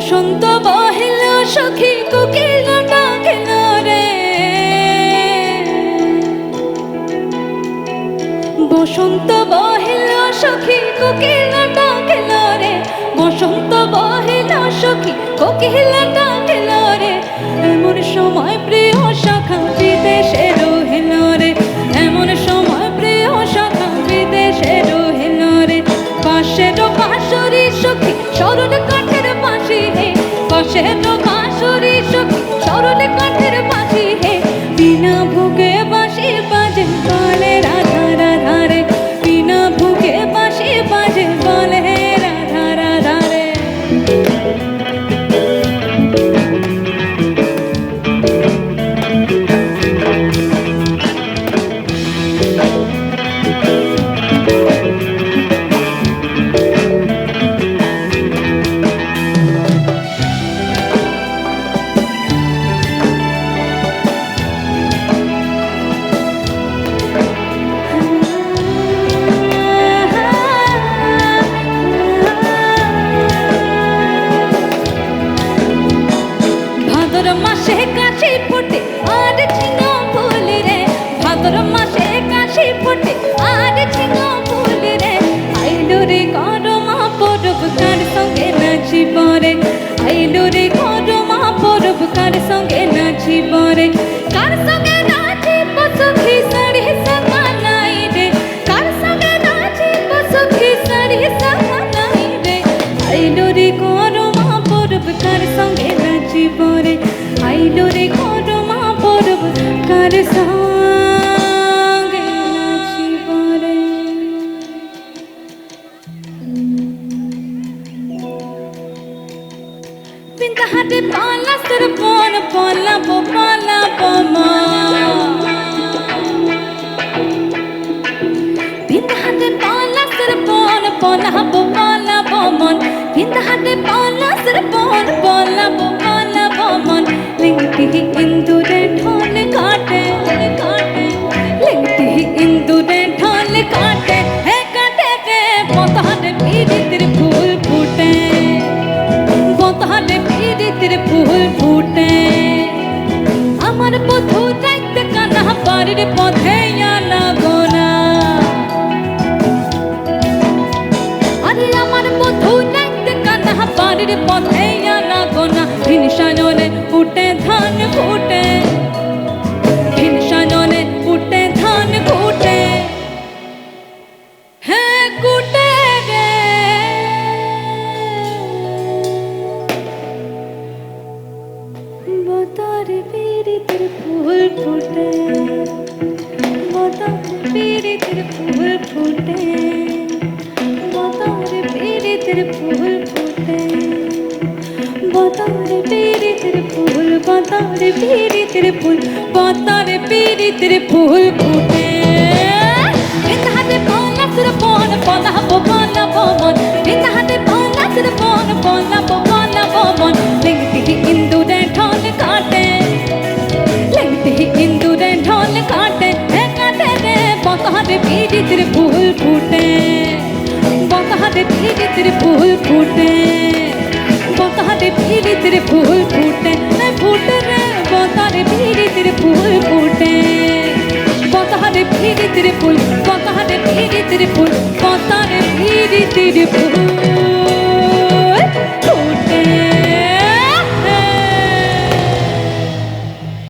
বসন্ত বহিল, সখী কোকিল রে বসন্ত বহিল, সখী কোকিল ডাকিল রে বসন্ত বহিল, সখী কোকিল ডাকিল রে এমন সময় প্রিয় সখা বিদেশে রহিল রে। এমন সময় প্রিয় সখা বিদেশে রহিল রে। পাশের সখী পাশের বাঁশরি ভাদর মাসে কাশি ফোটে, আর ঝিঙা ফুল রে। ভাদর মাসে কাশি ফোটে, আর ঝিঙা ফুল রে। আইলো রে গরমা পরব কার সঙ্গে নাচি পরে আইলো রে গরমা পরব কার সঙ্গে নাচি পরে কার সঙ্গে নাচি বসখি সাড়ি সামা নাই রে? কার সঙ্গে নাচি বসখি সাড়ি সামা নাই রে? আইলো রে গরমা পরব কার সঙ্গে পরে আইলো রে গরমা পরব কার সঙ্গে পরে? বিন্দা হাতে পালা সর পন বাড়ির পথে আনা গোনা। হিংসাননে ফুটে ধান ফুটে হিংসাননে ফুটে ধান ফুটে হ্যাঁ কুটে রে। বতর পীড়িতের ফুল ফুটে। পীড়িতের ফুল ফুটে বতর পীড়িতের ফুল ফুটে বতর পীড়িতের ফুল বতর পীড়িতের ফুল বতর পীড়িতের ফুল ফুটে হাতে পলা সুর পন পলা পলা পমন বতহারে পীড়িতের ফুল ফুটে বতহারে পীড়িতের ফুল ফুটে বতহারে পীড়িতের ফুল ফুটে হে ফুটে রে বতহারে পীড়িতের ফুল ফুটে বতহারে পীড়িতের ফুল বতহারে পীড়িতের ফুল বতহারে পীড়িতের ফুল